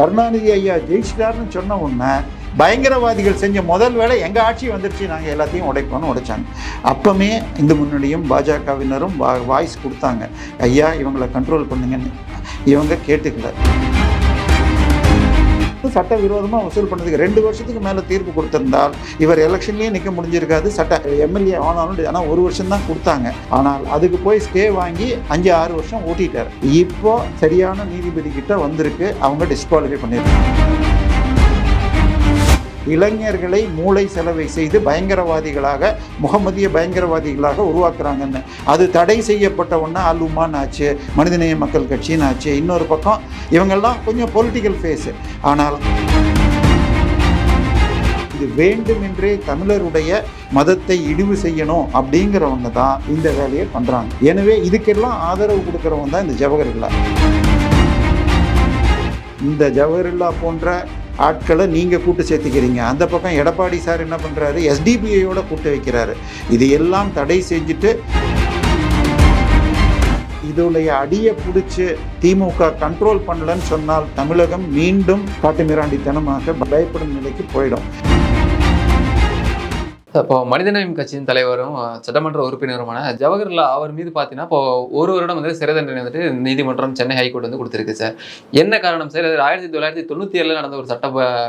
கருணாநிதி ஐயா ஜெயிச்சிட்டாருன்னு சொன்ன உடனே பயங்கரவாதிகள் செஞ்ச முதல் வேலை எங்கள் ஆட்சி வந்துருச்சு. நாங்கள் எல்லாத்தையும் உடைப்போம்னு உடைச்சாங்க. அப்பமே இந்து முன்னணியும் பாஜகவினரும் வா வாய்ஸ் கொடுத்தாங்க. ஐயா இவங்களை கண்ட்ரோல் பண்ணுங்கன்னு. இவங்க கேட்டுக்கல. சட்டவிரோதமாக வசூல் பண்ணதுக்கு ரெண்டு வருஷத்துக்கு மேலே தீர்ப்பு கொடுத்திருந்தால் இவர் எலெக்ஷன்லேயே நிற்க முடிஞ்சிருக்காது. சட்ட எம்எல்ஏ ஆனாலும் ஆனால் ஒரு வருஷம் தான் கொடுத்தாங்க. ஆனால் அதுக்கு போய் ஸ்டே வாங்கி அஞ்சு ஆறு வருஷம் ஓட்டிட்டார். இப்போ சரியான நீதிபதி கிட்ட வந்திருக்கு. அவங்க டிஸ்குவாலிஃபை பண்ணியிருக்காங்க இளைஞர்களை மூளை செலவை செய்து பயங்கரவாதிகளாக முகமதிய பயங்கரவாதிகளாக உருவாக்குறாங்கன்னு. அது தடை செய்யப்பட்ட ஒன்றா அல் உமான் ஆச்சு மனிதநேய மக்கள் கட்சின்னு ஆச்சு. இன்னொரு பக்கம் இவங்கெல்லாம் கொஞ்சம் பொலிட்டிக்கல் ஃபேஸு ஆனால் இது வேண்டுமென்றே தமிழருடைய மதத்தை இழிவு செய்யணும் அப்படிங்கிறவங்க தான் இந்த வேலையை பண்ணுறாங்க எனவே இதுக்கெல்லாம் ஆதரவு கொடுக்குறவங்க தான் இந்த ஜவஹர்லா இந்த ஜவஹர்லா போன்ற ஆட்களை நீங்கள் கூட்டு சேர்த்துக்கிறீங்க. அந்த பக்கம் எடப்பாடி சார் என்ன பண்ணுறாரு எஸ்டிபிஐயோட கூட்டு வைக்கிறாரு. இது எல்லாம் தடை செஞ்சுட்டு இதோடைய அடியை பிடிச்சி திமுக கண்ட்ரோல் பண்ணலன்னு சொன்னால் தமிழகம் மீண்டும் காட்டுமிராண்டித்தனமாக பயப்படும் நிலைக்கு போயிடும். இப்போ மனிதநேயம் கட்சியின் தலைவரும் சட்டமன்ற உறுப்பினருமான ஜவஹர்லால் அவர் மீது பார்த்தீங்கன்னா இப்போ ஒரு வருடம் வந்து சிறை தண்டனை வந்துட்டு நீதிமன்றம் சென்னை ஹைகோர்ட் வந்து கொடுத்துருக்கு சார். என்ன காரணம் சார்? இது ஆயிரத்தி தொள்ளாயிரத்தி தொண்ணூற்றி ஏழில் நடந்த ஒரு சட்ட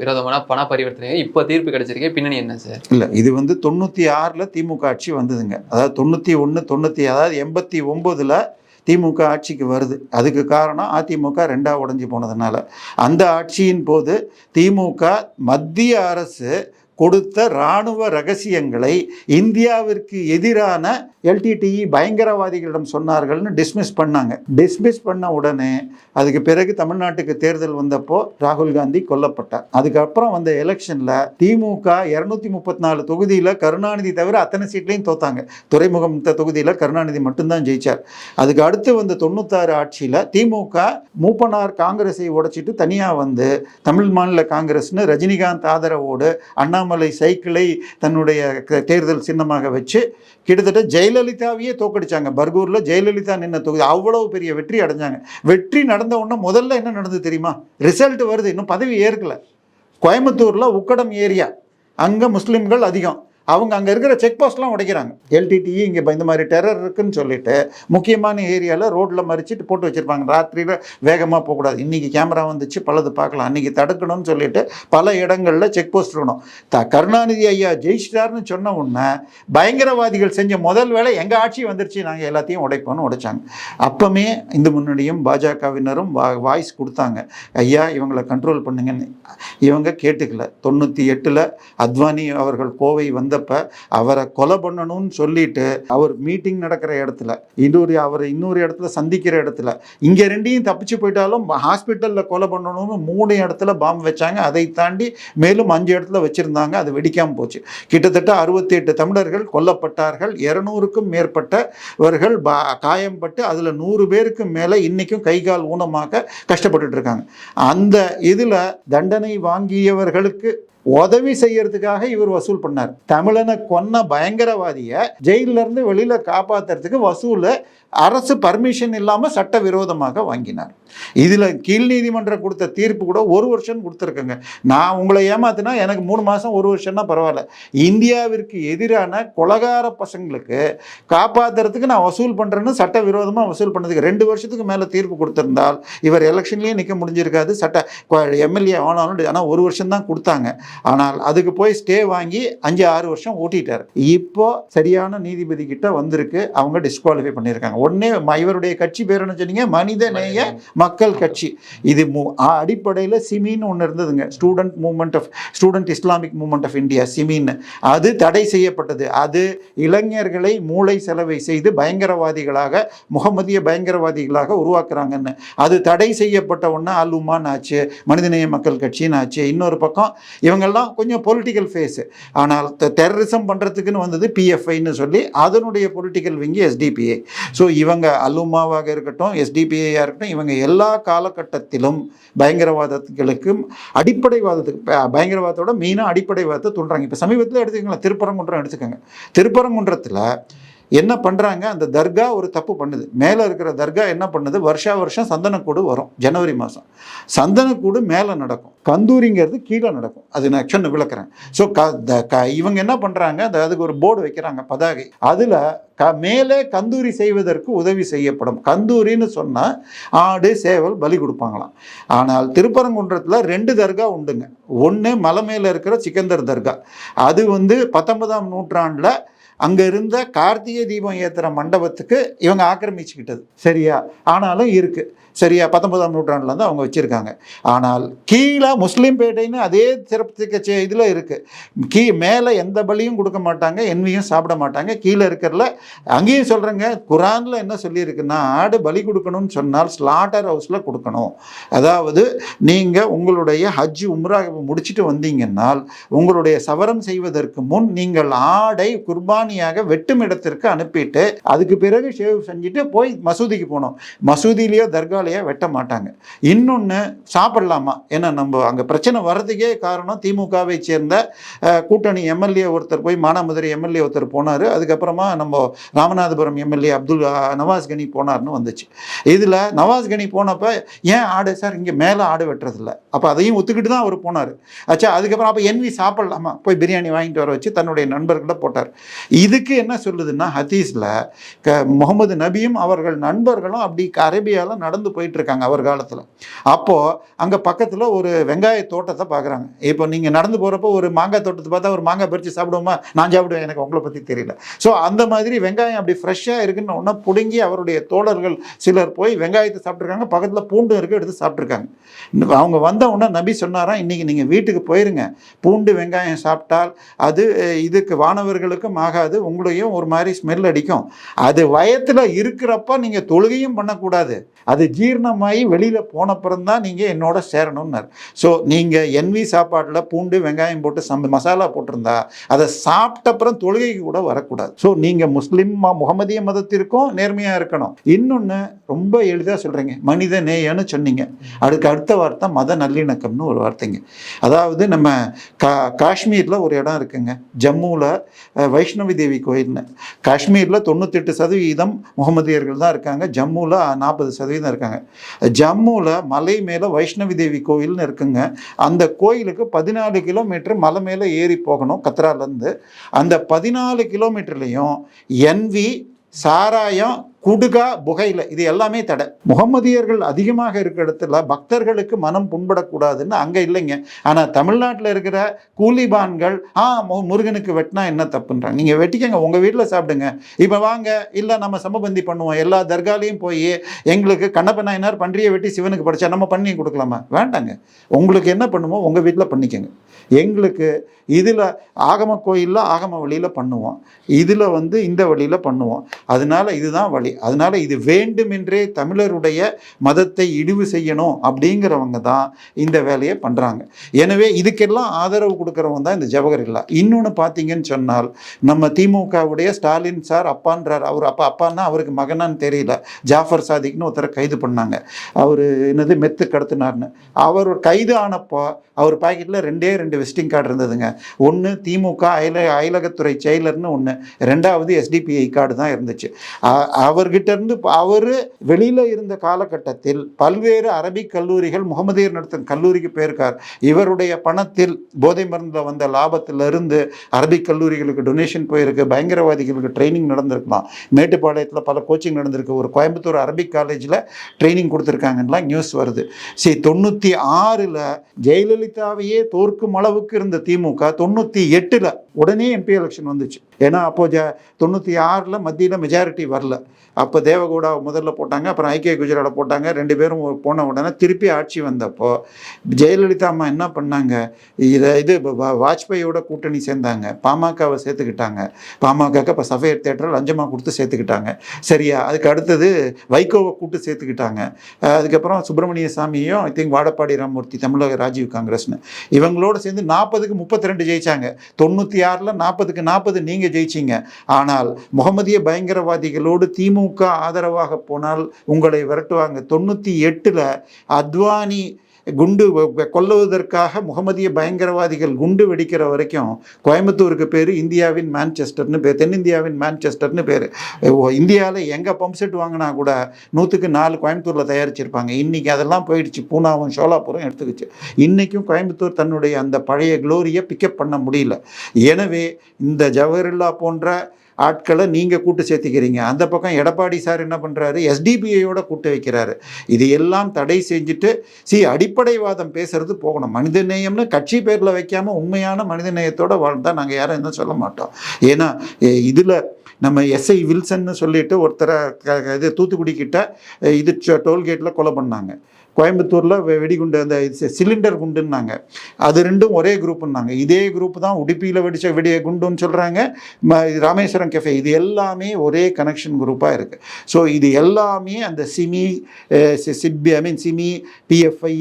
விரோதமான பண பரிவர்த்தனை இப்போ தீர்ப்பு கிடைச்சிருக்கு. பின்னணி என்ன சார்? இல்லை இது வந்து தொண்ணூற்றி ஆறில் திமுக ஆட்சி வந்ததுங்க. அதாவது தொண்ணூற்றி ஒன்று தொண்ணூற்றி அதாவது எண்பத்தி ஒம்போதில் திமுக ஆட்சிக்கு வருது. அதுக்கு காரணம் அதிமுக ரெண்டாக உடஞ்சி போனதுனால. அந்த ஆட்சியின் போது திமுக மத்திய அரசு கொடுத்த இராணுவ ரகசியங்களை இந்தியாவிற்கு எதிரான எல்டிடிஇ பயங்கரவாதிகளிடம் சொன்னார்கள்னு டிஸ்மிஸ் பண்ணாங்க. டிஸ்மிஸ் பண்ண உடனே அதுக்கு பிறகு தமிழ்நாட்டுக்கு தேர்தல் வந்தப்போ ராகுல் காந்தி கொல்லப்பட்டார். அதுக்கப்புறம் வந்த எலெக்ஷனில் திமுக இரநூத்தி முப்பத்தி நாலு தொகுதியில் கருணாநிதி தவிர அத்தனை சீட்லையும் தோத்தாங்க. துறைமுகம் தொகுதியில் கருணாநிதி மட்டும்தான் ஜெயிச்சார். அதுக்கு அடுத்து வந்த தொண்ணூத்தாறு ஆட்சியில் திமுக மூப்பனார் காங்கிரஸை உடைச்சிட்டு தனியாக வந்து தமிழ் மாநில காங்கிரஸ்னு ரஜினிகாந்த் ஆதரவோடு அண்ணாமலை சைக்கிளை தன்னுடைய க- தேர்தல் சின்னமாக வச்சு கிட்டத்தட்ட ஜெயலலிதாவையே தோக்கடிச்சாங்க. பர்கூரில் ஜெயலலிதா நின்ன தொகுதி அவ்வளவு பெரிய வெற்றி அடைஞ்சாங்க. வெற்றி நடந்த உடனே முதல்ல என்ன நடந்தது தெரியுமா? ரிசல்ட் வருது. இன்னும் பதவி ஏற்கலை. கோயம்புத்தூரில் உக்கடம் ஏரியா. அங்கே முஸ்லீம்கள் அதிகம். அவங்க அங்கே இருக்கிற செக் போஸ்ட்லாம் உடைக்கிறாங்க. எல்டிடிஇ இங்கே இந்த மாதிரி டெரர் இருக்குன்னு சொல்லிட்டு முக்கியமான ஏரியாவில் ரோட்டில் மறிச்சிட்டு போட்டு வச்சுருப்பாங்க. ராத்திரியில் வேகமாக போகக்கூடாது. இன்றைக்கி கேமரா வந்துச்சு பலது பார்க்கலாம். அன்றைக்கி தடுக்கணும்னு சொல்லிட்டு பல இடங்களில் செக் போஸ்ட் இருக்கணும். த கருணாநிதி ஐயா ஜெயிச்சிட்டார்னு சொன்ன உடனே பயங்கரவாதிகள் செஞ்ச முதல் வேலை எங்கள் ஆட்சி வந்துருச்சு. நாங்கள் எல்லாத்தையும் உடைப்போம்னு உடைச்சாங்க. அப்போமே இந்து முன்னணியும் பாஜகவினரும் வா வாய்ஸ் கொடுத்தாங்க. ஐயா இவங்களை கண்ட்ரோல் பண்ணுங்கன்னு. இவங்க கேட்டுக்கல. தொண்ணூற்றி எட்டில் அத்வானி அவர்கள் கோவை வந்தப்ப அவரை கொலை பண்ணணும்னு சொல்லிட்டு அவர் மீட்டிங் நடக்கிற இடத்துல இன்னொரு அவரை இன்னொரு இடத்துல சந்திக்கிற இடத்துல இங்கே ரெண்டையும் தப்பிச்சு போயிட்டாலும் ஹாஸ்பிட்டலில் கொலை பண்ணணும்னு மூணு இடத்துல பாம்பு வச்சாங்க. அதை தாண்டி மேலும் அஞ்சு இடத்துல வச்சுருந்தாங்க. அது வெடிக்காமல் போச்சு. கிட்டத்தட்ட அறுபத்தி எட்டு தமிழர்கள் கொல்லப்பட்டார்கள். இருநூறுக்கும் மேற்பட்டவர்கள் பா காயம்பட்டு அதில் நூறு பேருக்கு மேலே இன்றைக்கும் கை கால் ஊனமாக கஷ்டப்பட்டுட்டு இருக்காங்க. அந்த இதில் தண்டனை வாங்கியவர்களுக்கு உதவி செய்யறதுக்காக இவர் வசூல் பண்ணார். தமிழனை கொன்ன பயங்கரவாதியை ஜெயில்ல இருந்து வெளியில காப்பாத்துறதுக்கு வசூலை அரசு பர்மிஷன் இல்லாமல் சட்டவிரோதமாக வாங்கினார். இதில் கீழ் நீதிமன்றம் கொடுத்த தீர்ப்பு கூட ஒரு வருஷம் கொடுத்துருக்குங்க. நான் உங்களை ஏமாத்தினா எனக்கு மூணு மாதம் ஒரு வருஷம்னா பரவாயில்ல. இந்தியாவிற்கு எதிரான கொலகார பசங்களுக்கு காப்பாத்துறதுக்கு நான் வசூல் பண்ணுறேன்னு சட்டவிரோதமாக வசூல் பண்ணதுக்கு ரெண்டு வருஷத்துக்கு மேலே தீர்ப்பு கொடுத்திருந்தால் இவர் எலெக்ஷன்லேயே நிற்க முடிஞ்சிருக்காது. சட்ட எம்எல்ஏ ஆனாலும் ஆனால் ஒரு வருஷம் தான் கொடுத்தாங்க. ஆனால் அதுக்கு போய் ஸ்டே வாங்கி அஞ்சு ஆறு வருஷம் ஓட்டிட்டார். இப்போ சரியான நீதிபதி கிட்ட வந்திருக்கு. அவங்க டிஸ்குவாலிஃபை பண்ணியிருக்காங்க. உடனே இவருடைய கட்சி பேர் என்ன சொன்னீங்க? மனித நேய மக்கள் கட்சி. இது அடிப்படையில் சிமின்னு ஒன்று இருந்ததுங்க. Student movement of student Islamic movement of India சிமின்னு. அது தடை செய்யப்பட்டது. அது இளைஞர்களை மூளை செலவை செய்து பயங்கரவாதிகளாக முகமதிய பயங்கரவாதிகளாக உருவாக்குறாங்கன்னு. அது தடை செய்யப்பட்ட ஒன்றா அல் உமான் ஆச்சு மனிதநேய மக்கள் கட்சின்னு ஆச்சு. இன்னொரு பக்கம் இவங்கெல்லாம் கொஞ்சம் பொலிட்டிக்கல் ஃபேஸு ஆனால் டெரரிசம் பண்ணுறதுக்குன்னு வந்தது பிஎஃப்ஐன்னு சொல்லி அதனுடைய பொலிட்டிக்கல் விங்கி எஸ்டிபிஐ ஸோ இவங்க அல்லுமாவாக இருக்கட்டும் எஸ்டிபிஐயாக இருக்கட்டும் இவங்க எல்லா காலகட்டத்திலும் பயங்கரவாதத்துகளுக்கும் அடிப்படைவாதத்துக்கு பயங்கரவாதத்தோட மெயினாக அடிப்படைவாதத்தை தூண்டுறாங்க. இப்போ சமீபத்தில் எடுத்துக்கங்களேன் திருப்பரங்குன்றம் எடுத்துக்கோங்க. திருப்பரங்குன்றத்தில் என்ன பண்ணுறாங்க அந்த தர்கா ஒரு தப்பு பண்ணுது. மேலே இருக்கிற தர்கா என்ன பண்ணுது? வருஷா வருஷம் சந்தனக்கூடு வரும் ஜனவரி மாதம் சந்தனக்கூடு மேலே நடக்கும். கந்தூரிங்கிறது கீழே நடக்கும். அது நான் ஆக்சுவல் விளக்குறேன். ஸோ க த- க இவங்க என்ன பண்ணுறாங்க அந்த அதுக்கு ஒரு போர்டு வைக்கிறாங்க பதாகை. அதில் க மேலே கந்தூரி செய்வதற்கு உதவி செய்யப்படும். கந்தூரின்னு சொன்னால் ஆடு சேவல் பலி கொடுப்பாங்களாம். ஆனால் திருப்பரங்குன்றத்தில் ரெண்டு தர்கா உண்டுங்க. ஒன்று மலை மேலே இருக்கிற சிக்கந்தர் தர்கா. அது வந்து பத்தொன்பதாம் நூற்றாண்டில் அங்கே இருந்த கார்த்திகை தீபம் ஏற்றுற மண்டபத்துக்கு இவங்க ஆக்கிரமிச்சுக்கிட்டது. சரியா? ஆனாலும் இருக்குது சரியா? பத்தொன்பதாம் நூற்றாண்டில் வந்து அவங்க வச்சுருக்காங்க. ஆனால் கீழே முஸ்லீம் பேட்டைன்னு அதே சிறப்பு இதில் இருக்குது கீ மேலே எந்த பலியும் கொடுக்க மாட்டாங்க என்வியும் சாப்பிட மாட்டாங்க. கீழே இருக்கிறதுல அங்கேயும் சொல்கிறேங்க குரானில் என்ன சொல்லியிருக்குன்னா ஆடு பலி கொடுக்கணும்னு சொன்னால் ஸ்லாட்டர் ஹவுஸில் கொடுக்கணும். அதாவது நீங்கள் உங்களுடைய ஹஜ் உம்ரா முடிச்சுட்டு வந்தீங்கன்னால் உங்களுடைய சவரம் செய்வதற்கு முன் நீங்கள் ஆடை குர்பான் ஈரானியாக வெட்டும் இடத்திற்கு அனுப்பிட்டு அதுக்கு பிறகு ஷேவ் செஞ்சுட்டு போய் மசூதிக்கு போனோம். மசூதியிலேயோ தர்காலையோ வெட்ட மாட்டாங்க. இன்னொன்று சாப்பிடலாமா? ஏன்னா நம்ம அங்கே பிரச்சனை வர்றதுக்கே காரணம் திமுகவை சேர்ந்த கூட்டணி எம்எல்ஏ ஒருத்தர் போய் மானாமதுரை எம்எல்ஏ ஒருத்தர் போனார். அதுக்கப்புறமா நம்ம ராமநாதபுரம் எம்எல்ஏ அப்துல் நவாஸ் கனி போனார்னு வந்துச்சு. இதில் நவாஸ் கனி போனப்ப ஏன் ஆடு? சார் இங்கே மேலே ஆடு வெட்டுறதில்ல. அப்போ அதையும் ஒத்துக்கிட்டு தான் அவர் போனார். ஆச்சா அதுக்கப்புறம் அப்போ என்வி சாப்பிடலாமா? போய் பிரியாணி வாங்கிட்டு வர வச்சு தன்னுடைய நண்பர்களை போட்டார். இதுக்கு என்ன சொல்லுதுன்னா ஹதீஸில் க முகமது நபியும் அவர்கள் நண்பர்களும் அப்படி அரேபியாவில் நடந்து போயிட்டுருக்காங்க அவர் காலத்தில். அப்போது அங்கே பக்கத்தில் ஒரு வெங்காய தோட்டத்தை பார்க்குறாங்க இப்போ நீங்கள் நடந்து போகிறப்போ ஒரு மாங்காய் தோட்டத்தை பார்த்தா ஒரு மாங்காய் பறித்து சாப்பிடுவோமா? நான் சாப்பிடுவேன் எனக்கு உங்களை பற்றி தெரியல. ஸோ அந்த மாதிரி வெங்காயம் அப்படி ஃப்ரெஷ்ஷாக இருக்குன்னு ஒன்றா பிடுங்கி அவருடைய தோழர்கள் சிலர் போய் வெங்காயத்தை சாப்பிட்ருக்காங்க பக்கத்தில் பூண்டு இருக்கு எடுத்து சாப்பிட்ருக்காங்க அவங்க வந்த உடனே நபி சொன்னாராம் இன்றைக்கி நீங்கள் வீட்டுக்கு போயிருங்க. பூண்டு வெங்காயம் சாப்பிட்டால் அது இதுக்கு வானவர்களுக்கும் ஆகாது. உங்களையும் ஒரு மாதிரி ஸ்மெல் அடிக்கும். அது வயத்தில் இருக்கிறப்ப நீங்கள் தொழுகையும் பண்ணக்கூடாது. அது ஜீரணமாகி வெளியில் போனப்புறம் தான் நீங்கள் என்னோட சேரணும்னார். ஸோ நீங்கள் என்வி சாப்பாட்டில் பூண்டு வெங்காயம் போட்டு சம் மசாலா போட்டிருந்தா அதை சாப்பிட்டப்புறம் தொழுகைக்கு கூட வரக்கூடாது. ஸோ நீங்கள் முஸ்லீம் ம- முகமதிய மதத்திற்கும் நேர்மையாக இருக்கணும். இன்னொன்று ரொம்ப எளிதாக சொல்கிறீங்க மனித நேயன்னு சொன்னீங்க. அதுக்கு அடுத்த வார்த்தை மத நல்லிணக்கம்னு ஒரு வார்த்தைங்க. அதாவது நம்ம கா காஷ்மீரில் ஒரு இடம் இருக்குங்க. ஜம்முவில் வைஷ்ணவி தேவி கோயில்னு. காஷ்மீரில் தொண்ணூத்தெட்டு சதவீதம் முகமதியர்கள் தான் இருக்காங்க. ஜம்முவில் நாற்பது சதவீதம் இருக்காங்க. ஜம்முவில் மலை மேலே வைஷ்ணவி தேவி கோயில்னு இருக்குங்க. அந்த கோயிலுக்கு பதினாலு கிலோமீட்டர் மலை மேலே ஏறி போகணும் கத்ராலேருந்து அந்த பதினாலு கிலோமீட்டர்லேயும் என்வி சாராயம் குடுகா புகையில இது எல்லாமே தடை. முகமதியர்கள் அதிகமாக இருக்கிற இடத்துல பக்தர்களுக்கு மனம் புண்படக்கூடாதுன்னு அங்கே இல்லைங்க. ஆனால் தமிழ்நாட்டில் இருக்கிற கூலிபான்கள் ஆ முருகனுக்கு வெட்டினா என்ன தப்புன்றாங்க. நீங்கள் வெட்டிக்கங்க உங்கள் வீட்டில் சாப்பிடுங்க. இப்போ வாங்க இல்லை நம்ம சமபந்தி பண்ணுவோம். எல்லா தர்காலையும் போய் எங்களுக்கு கண்ணப்ப நாயனார் பன்றியை வெட்டி சிவனுக்கு படித்தா நம்ம பண்ணி கொடுக்கலாமா? வேண்டாங்க. உங்களுக்கு என்ன பண்ணுமோ உங்கள் வீட்டில் பண்ணிக்கங்க. எங்களுக்கு இதில் ஆகம கோயிலில் ஆகம வழியில் பண்ணுவோம். இதில் வந்து இந்த வழியில் பண்ணுவோம். அதனால இதுதான் வழி. மாதிரி அதனால இது வேண்டுமென்றே தமிழருடைய மதத்தை இழிவு செய்யணும் அப்படிங்கிறவங்க தான் இந்த வேலையை பண்ணுறாங்க எனவே இதுக்கெல்லாம் ஆதரவு கொடுக்குறவங்க தான் இந்த ஜவஹர் இல்லா. இன்னொன்று பார்த்தீங்கன்னு சொன்னால் நம்ம திமுகவுடைய ஸ்டாலின் சார் அப்பான்றார். அவர் அப்பா அப்பான்னா அவருக்கு மகனான்னு தெரியல. ஜாஃபர் சாதிக்னு ஒருத்தரை கைது பண்ணாங்க. அவர் என்னது மெத்து கடத்தினார்னு. அவர் கைது ஆனப்போ அவர் பாக்கெட்டில் ரெண்டே ரெண்டு விசிட்டிங் கார்டு இருந்ததுங்க. ஒன்று திமுக அயல அயலகத்துறை செயலர்னு ஒன்று ரெண்டாவது எஸ்டிபிஐ கார்டு தான் இருந்துச்சு. அவர் அவர்கிட்ட இருந்து அவர் வெளியில் இருந்த காலகட்டத்தில் பல்வேறு அரபிக் கல்லூரிகள் முகமதியர் நடத்தும் கல்லூரிக்கு போயிருக்கார். இவருடைய பணத்தில் போதை மருந்தில் வந்த லாபத்திலிருந்து அரபிக் கல்லூரிகளுக்கு டொனேஷன் போயிருக்கு. பயங்கரவாதிகளுக்கு ட்ரைனிங் நடந்திருக்கலாம். மேட்டுப்பாளையத்தில் பல கோச்சிங் நடந்திருக்கு. ஒரு கோயம்புத்தூர் அரபிக் காலேஜில் ட்ரைனிங் கொடுத்துருக்காங்கலாம் நியூஸ் வருது. சரி தொண்ணூற்றி ஆறில் ஜெயலலிதாவையே தோற்கும் அளவுக்கு இருந்த திமுக தொண்ணூற்றி எட்டில் உடனே எம்பி எலெக்ஷன் வந்துச்சு. ஏன்னா அப்போ ஜ தொண்ணூற்றி ஆறில் மத்தியில் மெஜாரிட்டி வரல. அப்போ தேவகவுடா முதல்ல போட்டாங்க அப்புறம் ஐக்கிய குஜராட போட்டாங்க ரெண்டு பேரும் போன உடனே திருப்பி ஆட்சி வந்தப்போ ஜெயலலிதா அம்மா என்ன பண்ணாங்க? இதை இது வா- வாஜ்பாயோட கூட்டணி சேர்ந்தாங்க. பாமகவை சேர்த்துக்கிட்டாங்க. பாமகக்கு இப்போ சஃபையர் தேட்டரை லஞ்சமாக கொடுத்து சேர்த்துக்கிட்டாங்க. சரியா? அதுக்கு அடுத்தது வைகோவை கூட்டு சேர்த்துக்கிட்டாங்க. அதுக்கப்புறம் சுப்பிரமணிய சாமியும் ஐ திங்க் வாடப்பாடி ராமமூர்த்தி தமிழக ராஜீவ் காங்கிரஸ்னு. இவங்களோட சேர்ந்து நாற்பதுக்கு முப்பத்தி ரெண்டு ஜெயிச்சாங்க. தொண்ணூற்றி ஆறில் நாற்பதுக்கு நாற்பது நீங்கள் ஜெயிச்சிங்க. ஆனால் முகமதிய பயங்கரவாதிகளோடு திமுக ஆதரவாக போனால் உங்களை விரட்டுவாங்க. தொண்ணூற்றி எட்டில் அத்வானி குண்டு கொல்லுவதற்காக முகமதிய பயங்கரவாதிகள் குண்டு வெடிக்கிற வரைக்கும் கோயம்புத்தூருக்கு பேர் இந்தியாவின் மேன்செஸ்டர்னு பேர் தென்னிந்தியாவின் மேன்செஸ்டர்னு பேர். இந்தியாவில் எங்கே பம்ப் செட் வாங்கினா கூட நூற்றுக்கு நாலு கோயம்புத்தூரில் தயாரிச்சிருப்பாங்க. இன்றைக்கி அதெல்லாம் போயிடுச்சு. பூனாவும் சோலாப்பூரும் எடுத்துக்கிச்சு. இன்றைக்கும் கோயம்புத்தூர் தன்னுடைய அந்த பழைய க்ளோரியை பிக்கப் பண்ண முடியல. எனவே இந்த ஜவஹர்லா போன்ற ஆட்களை நீங்கள் கூட்டு சேர்த்துக்கிறீங்க. அந்த பக்கம் எடப்பாடி சார் என்ன பண்ணுறாரு எஸ்டிபிஐயோட கூட்டு வைக்கிறாரு. இது எல்லாம் தடை செஞ்சுட்டு சி அடிப்படைவாதம் பேசுறது போகணும். மனிதநேயம்னு கட்சி பேரில் வைக்காமல் உண்மையான மனிதநேயத்தோட வாழ்ந்தால் நாங்கள் யாரும் எதுவும் சொல்ல மாட்டோம். ஏன்னா இதில் நம்ம எஸ்ஐ வில்சன்னு சொல்லிட்டு ஒருத்தரை க- இது தூத்துக்குடி கிட்ட இது டோல்கேட்டில் கொலை பண்ணாங்க. கோயம்புத்தூரில் வெடிகுண்டு அந்த சிலிண்டர் குண்டுன்னாங்க. அது ரெண்டும் ஒரே குரூப்புன்னாங்க. இதே குரூப் தான் உடுப்பியில் வெடிச்ச வெடிய குண்டுன்னு சொல்கிறாங்க ராமேஸ்வரம் கெஃபே இது எல்லாமே ஒரே கனெக்ஷன் குரூப்பாக இருக்குது ஸோ இது எல்லாமே அந்த SIMI CP I mean SIMI PFI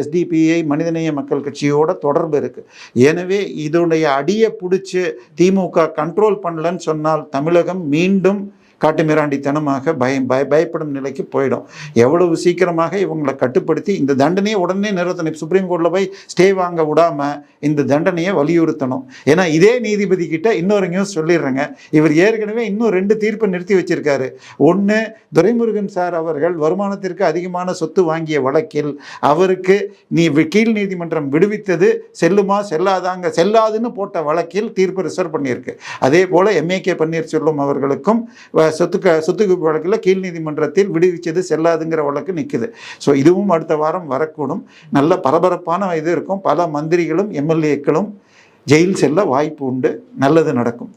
SDPI மனிதநேய மக்கள் கட்சியோட தொடர்பு இருக்குது எனவே இதனுடைய அடியை பிடிச்சி திமுக கண்ட்ரோல் பண்ணலன்னு சொன்னால் தமிழகம் மீண்டும் காட்டுமிராண்டித்தனமாக பயம் பய பயப்படும் நிலைக்கு போயிடும். எவ்வளவு சீக்கிரமாக இவங்களை கட்டுப்படுத்தி இந்த தண்டனையை உடனே நிறுத்தணும். சுப்ரீம் கோர்ட்டில் போய் ஸ்டே வாங்க விடாம இந்த தண்டனையை வலியுறுத்தணும். ஏன்னா இதே நீதிபதி கிட்ட இன்னொரு நியூஸ் சொல்லிடுறேங்க. இவர் ஏற்கனவே இன்னும் ரெண்டு தீர்ப்பை நிறுத்தி வச்சிருக்காரு. ஒன்று துரைமுருகன் சார் அவர்கள் வருமானத்திற்கு அதிகமான சொத்து வாங்கிய வழக்கில் அவருக்கு நீ வி- கீழ் நீதிமன்றம் விடுவித்தது செல்லுமா செல்லாதாங்க செல்லாதுன்னு போட்ட வழக்கில் தீர்ப்பு ரிசர்வ் பண்ணியிருக்கு. அதே போல் எம்ஏகே பன்னீர்செல்வம் அவர்களுக்கும் சொத்துக்க சொத்துக்கு வழக்கில் கீழ் நீதிமன்றத்தில் விடுவிச்சது செல்லாதுங்கிற வழக்கு நிற்குது ஸோ இதுவும் அடுத்த வாரம் வரக்கூடும். நல்ல பரபரப்பான இது இருக்கும். பல மந்திரிகளும் எம்எல்ஏக்களும் ஜெயில் செல்ல வாய்ப்பு உண்டு. நல்லது நடக்கும்.